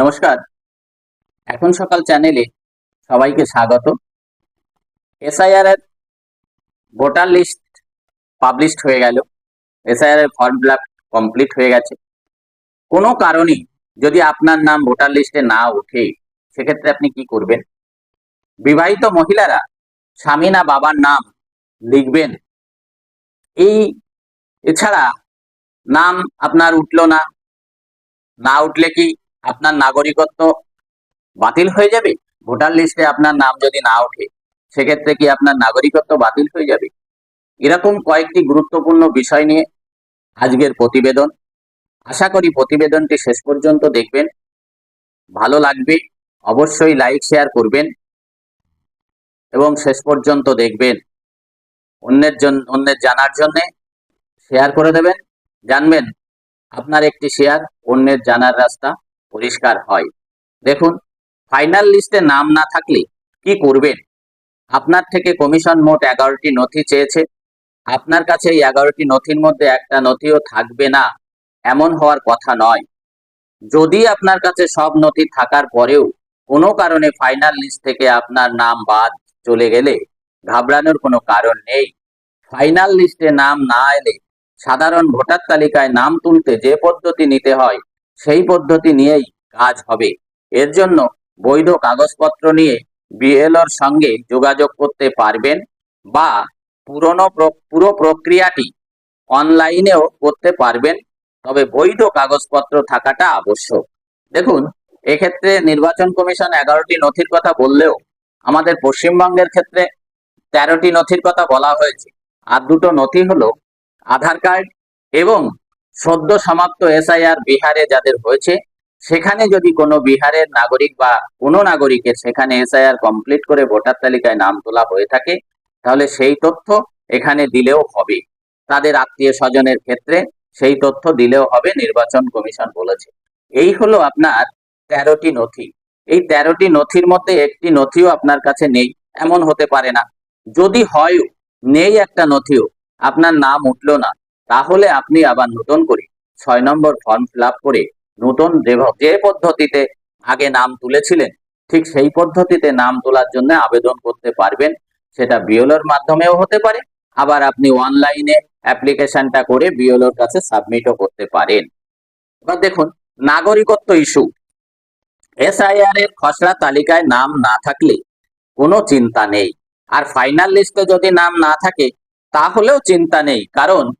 নমস্কার। এখন সকাল চ্যানেলে সবাইকে স্বাগত। এসআইআর এর ভোটার লিস্ট পাবলিশড হয়ে গেল। এসআইআর এর ফর্ম ফিল কমপ্লিট হয়ে গেছে। কোনো কারণে যদি আপনার নাম ভোটার লিস্টে না ওঠে, সেক্ষেত্রে আপনি কি করবেন? বিবাহিত মহিলারা স্বামী না বাবার নাম লিখবেন। এই এছাড়া নাম আপনার উঠল না। না উঠলে কি আপনার নাগরিকত্ব বাতিল হয়ে যাবে? ভোটার লিস্টে আপনার নাম যদি না ওঠে, সেক্ষেত্রে কি আপনার নাগরিকত্ব বাতিল হয়ে যাবে? এরকম কয়েকটি গুরুত্বপূর্ণ বিষয় নিয়ে আজকের প্রতিবেদন। আশা করি প্রতিবেদনটি শেষ পর্যন্ত দেখবেন। ভালো লাগবে, অবশ্যই লাইক শেয়ার করবেন এবং শেষ পর্যন্ত দেখবেন। অন্যের জন্য অন্যের জানার জন্যে শেয়ার করে দেবেন। জানবেন, আপনার একটি শেয়ার অন্যের জানার রাস্তা। পরিষ্কার হয়। দেখুন ফাইনাল লিস্টে নাম না থাকলে কি করবেন? আপনার থেকে কমিশন মোট এগারোটি নথি চেয়েছে। আপনার কাছে এই এগারোটি নথির মধ্যে একটা নথিও থাকবে না। এমন হওয়ার কথা নয়। যদি আপনার কাছে সব নথি থাকার পরেও কোনো কারণে ফাইনাল লিস্ট থেকে আপনার নাম বাদ চলে গেলে ঘাবড়ানোর কোনো কারণ নেই। ফাইনাল লিস্টে নাম না এলে সাধারণ ভোটার তালিকায় নাম তুলতে যে পদ্ধতি নিতে হয়, সেই পদ্ধতি নিয়েই কাজ হবে। এর জন্য বৈধ কাগজপত্র নিয়ে বিএলওর সঙ্গে যোগাযোগ করতে পারবেন বা পুরনো প্র- পুরো প্রক্রিয়াটি অনলাইনেও করতে পারবেন, তবে বৈধ কাগজপত্র থাকাটা আবশ্যক। দেখুন, এক্ষেত্রে নির্বাচন কমিশন এগারোটি নথির কথা বললেও আমাদের পশ্চিমবঙ্গের ক্ষেত্রে তেরোটি নথির কথা বলা হয়েছে। আর দুটো নথি হলো আধার কার্ড এবং সদ্য সমাপ্ত এসআইআর বিহারে যাদের হয়েছে সেখানে যদি কোনো বিহারের নাগরিক বা কোনো নাগরিকের সেখানে এসআইআর কমপ্লিট করে ভোটার তালিকায় নাম তোলা হয়ে থাকে, তাহলে সেই তথ্য এখানে দিলেও হবে। তাদের আত্মীয় স্বজনের ক্ষেত্রে সেই তথ্য দিলেও হবে, নির্বাচন কমিশন বলেছে। এই হলো আপনার তেরোটি নথি। এই তেরোটি নথির মধ্যে একটি নথিও আপনার কাছে নেই, এমন হতে পারে না। যদি হয় নেই একটা নথিও, আপনার নাম উঠল না, তাহলে আপনি আবার নতুন করে ছয় নম্বর ফর্ম ফিল করে নতুন যে- পদ্ধতিতে আগে নাম তুলেছিলেন, ঠিক সেই পদ্ধতিতে নাম তোলার জন্য আবেদন করতে পারবেন। সেটা বিওলোর মাধ্যমেও হতে পারে। আবার আপনি অনলাইনে অ্যাপ্লিকেশনটা করে বিওলোর কাছে সাবমিটও করতে পারেন। এবার দেখুন, নাগরিকত্ব ইস্যু। এসআইআর এর খসড়া তালিকায় নাম না থাকলে কোনো চিন্তা নেই। আর ফাইনাল লিস্টে যদি নাম না থাকে, তাহলেও চিন্তা নেই। কারণ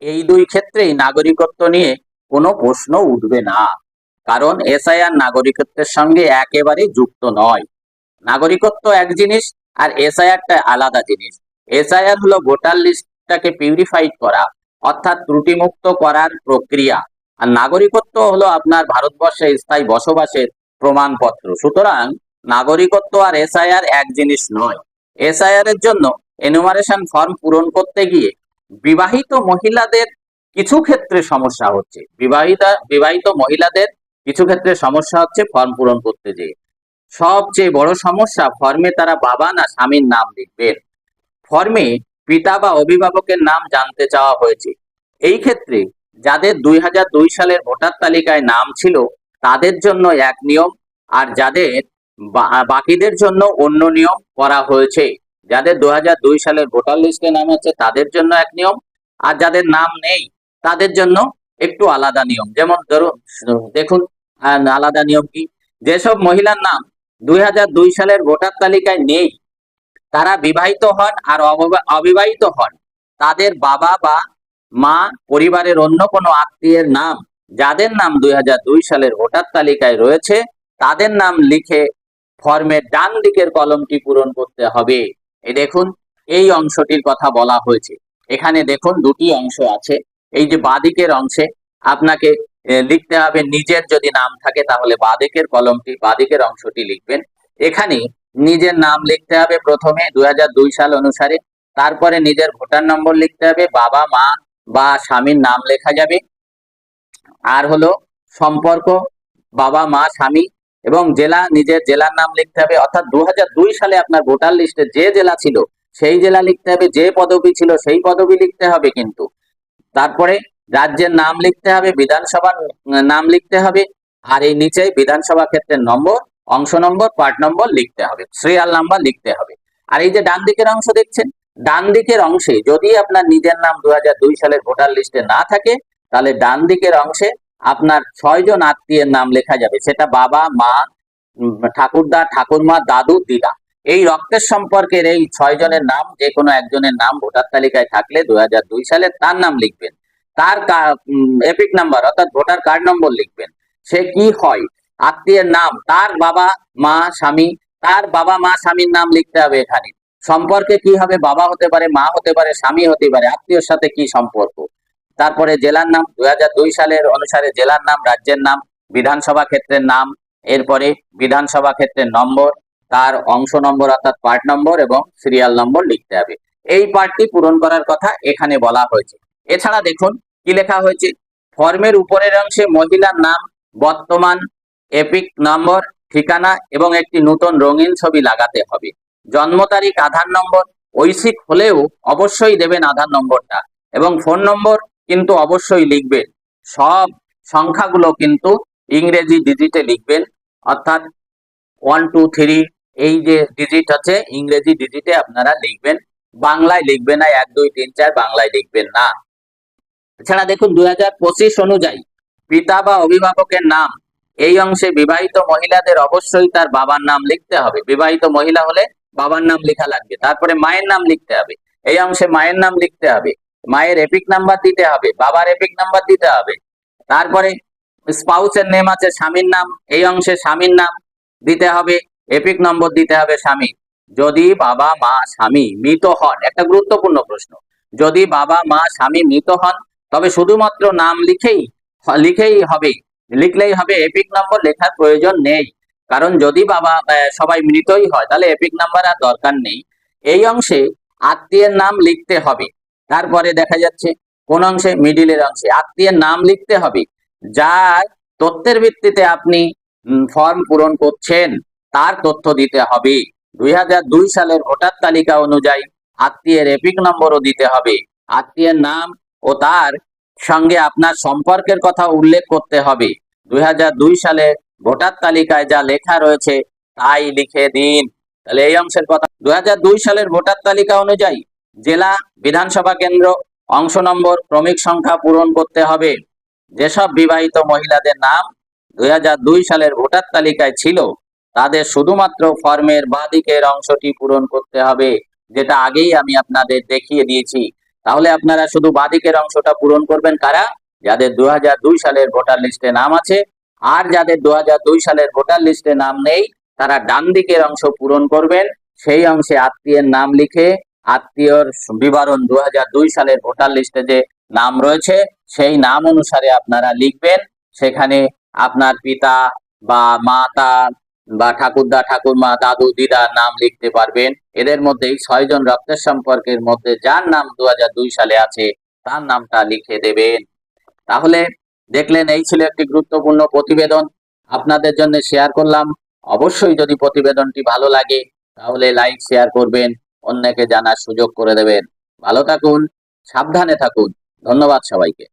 এই দুই ক্ষেত্রেই নাগরিকত্ব নিয়ে কোনো প্রশ্ন উঠবে না। কারণ এসআইআর নাগরিকত্বের সঙ্গে একেবারে যুক্ত নয়। নাগরিকত্ব এক জিনিস আর এসআইআরটা আলাদা জিনিস। এসআইআর হলো ভোটার লিস্টটাকে পিউরিফাইড করা, অর্থাৎ ত্রুটিমুক্ত করার প্রক্রিয়া। আর নাগরিকত্ব হলো আপনার ভারতবর্ষে স্থায়ী বসবাসের প্রমাণপত্র। সুতরাং নাগরিকত্ব আর এসআইআর এক জিনিস নয়। এসআইআর এর জন্য এনুমারেশন ফর্ম পূরণ করতে গিয়ে বিবাহিত মহিলাদের কিছু ক্ষেত্রে সমস্যা হচ্ছে। বিবাহিতা, বিবাহিত মহিলাদের কিছু ক্ষেত্রে সমস্যা হচ্ছে ফর্ম পূরণ করতে যেয়ে। সবচেয়ে বড় সমস্যা ফর্মে তারা বাবা না স্বামীর নাম লিখবেন। ফর্মে পিতা বা অভিভাবকের নাম জানতে চাওয়া হয়েছে। এই ক্ষেত্রে যাদের দুই হাজার দুই সালের ভোটার তালিকায় নাম ছিল, তাদের জন্য এক নিয়ম আর যাদের বাকিদের জন্য অন্য নিয়ম করা হয়েছে। যাদের দু হাজার দুই সালের ভোটার লিস্টে নাম আছে, তাদের জন্য এক নিয়ম আর যাদের নাম নেই তাদের জন্য একটু আলাদা নিয়ম। যেমন ধরুন, দেখুন আলাদা নিয়ম কি? যেসব মহিলার নাম দুই হাজার দুই সালের ভোটার তালিকায় নেই, তারা বিবাহিত হন আর অববা- অবিবাহিত হন। তাদের বাবা বা মা পরিবারের অন্য কোনো আত্মীয়ের নাম, যাদের নাম দুই হাজার দুই সালের ভোটার তালিকায় রয়েছে, তাদের নাম লিখে ফর্মের ডান দিকের কলমটি পূরণ করতে হবে। এ দেখুন, এই অংশটির কথা বলা হয়েছে। এখানে দেখুন, দুটি অংশ আছে। এই যে বাদিকের অংশে আপনাকে লিখতে হবে নিজের যদি নাম থাকে তাহলে বাদিকের কলমটি, বাদিকের অংশটি লিখবেন। এখানে নিজের নাম লিখতে হবে প্রথমে দুই হাজার দুই সাল অনুসারে, তারপরে নিজের ভোটার নম্বর লিখতে হবে, বাবা, মা বা স্বামীর নাম লেখা যাবে। আর হলো সম্পর্ক, বাবা, মা, স্বামী এবং জেলা, নিজের জেলার নাম লিখতে হবে। অর্থাৎ দু হাজার দুই সালে আপনার ভোটার লিস্টে যে জেলা ছিল, সেই জেলা লিখতে হবে, যে পদবি ছিল, সেই পদবি লিখতে হবে কিন্তু। তারপরে রাজ্যের নাম লিখতে হবে, বিধানসভার নাম লিখতে হবে, আর এই নিচে বিধানসভা ক্ষেত্রের নম্বর, অংশ নম্বর, পার্ট নম্বর লিখতে হবে সিরিয়াল নাম্বার লিখতে হবে। আর এই যে ডান দিকের অংশ দেখছেন, ডান দিকের অংশে যদি আপনার নিজের নাম দু হাজার দুই সালের ভোটার লিস্টে না থাকে, তাহলে ডান দিকের অংশে আপনার ছয়জন আত্মীয়ের নাম লেখা যাবে, সেটা বাবা, মা ঠাকুরদা, ঠাকুরমা, দাদু, দিদা। এই রক্তের সম্পর্কের এই ছয় জনের নাম, যে কোনো একজনের নাম ভোটার তালিকায় থাকলে দুই সালে তার নাম লিখবেন। তার এপিক নাম্বার অর্থাৎ ভোটার কার্ড নম্বর লিখবেন। সে কি হয়? আত্মীয়ের নাম, তার বাবা, মা, স্বামী, তার বাবা, মা, স্বামীর নাম লিখতে হবে এখানে। সম্পর্কে কি হবে? বাবা হতে পারে, মা হতে পারে, স্বামী হতে পারে, আত্মীয়র সাথে কি সম্পর্ক? তারপরে জেলার নাম, দুই হাজার দুই সালের অনুসারে জেলার নাম, রাজ্যের নাম, বিধানসভা ক্ষেত্রের নাম, এরপরে বিধানসভা ক্ষেত্রের নম্বর তার অংশ নম্বর অর্থাৎ পার্ট নম্বর এবং সিরিয়াল নম্বর লিখতে হবে। এই পার্টটি পূরণ করার কথা এখানে বলা হয়েছে। এছাড়া দেখুন, কি লেখা হয়েছে? ফর্মের উপরের অংশে মহিলার নাম, বর্তমান, এপিক নম্বর, ঠিকানা এবং একটি নতুন রঙিন ছবি লাগাতে হবে। জন্ম তারিখ, আধার নম্বর ঐশিক হলেও অবশ্যই দেবেন আধার নম্বরটা। এবং ফোন নম্বর কিন্তু অবশ্যই লিখবেন। সব সংখ্যাগুলো কিন্তু ইংরেজি ডিজিটে লিখবেন। অর্থাৎ ওয়ান টু থ্রি এই যে ডিজিট আছে, ইংরেজি ডিজিটে আপনারা লিখবেন। বাংলায় লিখবেন না, এক, দুই, তিন, চার বাংলায় লিখবেন না। এছাড়া দেখুন দু হাজার পঁচিশ অনুযায়ী পিতা বা অভিভাবকের নাম, এই অংশে বিবাহিত মহিলাদের অবশ্যই তার বাবার নাম লিখতে হবে। বিবাহিত মহিলা হলে বাবার নাম লেখা লাগবে। তারপরে মায়ের নাম লিখতে হবে। এই অংশে মায়ের নাম লিখতে হবে। মায়ের এপিক নাম্বার দিতে হবে। বাবার এপিক নাম্বার দিতে হবে। তারপরে স্পাউসের নেম আছে, স্বামীর নাম। এই অংশে স্বামীর নাম দিতে হবে। এপিক নম্বর দিতে হবে স্বামী। যদি বাবা, মা, স্বামী মৃত হন, একটা গুরুত্বপূর্ণ প্রশ্ন। যদি বাবা, মা, স্বামী মৃত হন, তবে শুধুমাত্র নাম লিখেই লিখেই হবে, লিখলেই হবে এপিক নম্বর, লেখার প্রয়োজন নেই। কারণ যদি বাবা সবাই মৃতই হয়, তাহলে এপিক নাম্বার আর দরকার নেই। এই অংশে আত্মীয়ের নাম লিখতে হবে। তারপরে দেখা যাচ্ছে, কোন অংশে? মিডিলের অংশে। আত্মীয়ের নাম লিখতে হবে। যার তথ্যের ভিত্তিতে আপনি ফর্ম পূরণ করছেন। তার তথ্য দিতে হবে। দুই হাজার দুই সালের ভোটার তালিকা অনুযায়ী আত্মীয়ের এপিক নম্বরও দিতে হবে। আত্মীয়ের নাম ও তার সঙ্গে আপনার সম্পর্কের কথা উল্লেখ করতে হবে। দুই সালে ভোটার তালিকায় যা লেখা রয়েছে তাই লিখে দিন। তাহলে এই অংশের কথা। দুই হাজার দুই সালের ভোটার তালিকা অনুযায়ী জেলা বিধানসভা কেন্দ্র অংশ নম্বর ক্রমিক সংখ্যা পূরণ করতে হবে। যেসব বিবাহিত মহিলাদের নাম দুই হাজার দুই সালের ভোটার তালিকায় ছিল তাদের শুধুমাত্র ফর্মের বাঁদিকের অংশটি পূরণ করতে হবে, যেটা আগেই আমি আপনাদের দেখিয়ে দিয়েছি। তাহলে আপনারা শুধু বাঁদিকের অংশটা পূরণ করবেন কারা? যাদের দুই হাজার দুই সালের ভোটার লিস্টে নাম আছে, আর যাদের দু হাজার দুই সালের ভোটার লিস্টে নাম নেই, তারা ডান দিকের অংশ পূরণ করবেন। সেই অংশে আত্মীয়ের নাম লিখে, আত্মীয়র বিবরণ দু হাজার দুই সালের ভোটার লিস্টে যে নাম রয়েছে, সেই নাম অনুসারে আপনারা লিখবেন। সেখানে আপনার পিতা বা মাতা বা ঠাকুরদা, ঠাকুরমা, দাদু দিদার নাম লিখতে পারবেন। এদের মধ্যেই ছয়জন রক্তের সম্পর্কের মধ্যে যার নাম দুই হাজার দুই সালে আছে, তার নামটা লিখে দেবেন। তাহলে দেখলেন, এই ছিল একটি গুরুত্বপূর্ণ প্রতিবেদন। আপনাদের জন্য শেয়ার করলাম। অবশ্যই যদি প্রতিবেদনটি ভালো লাগে, তাহলে লাইক, শেয়ার করবেন, অন্যকে জানার সুযোগ করে দেবেন। ভালো থাকুন, সাবধানে থাকুন। ধন্যবাদ সবাইকে।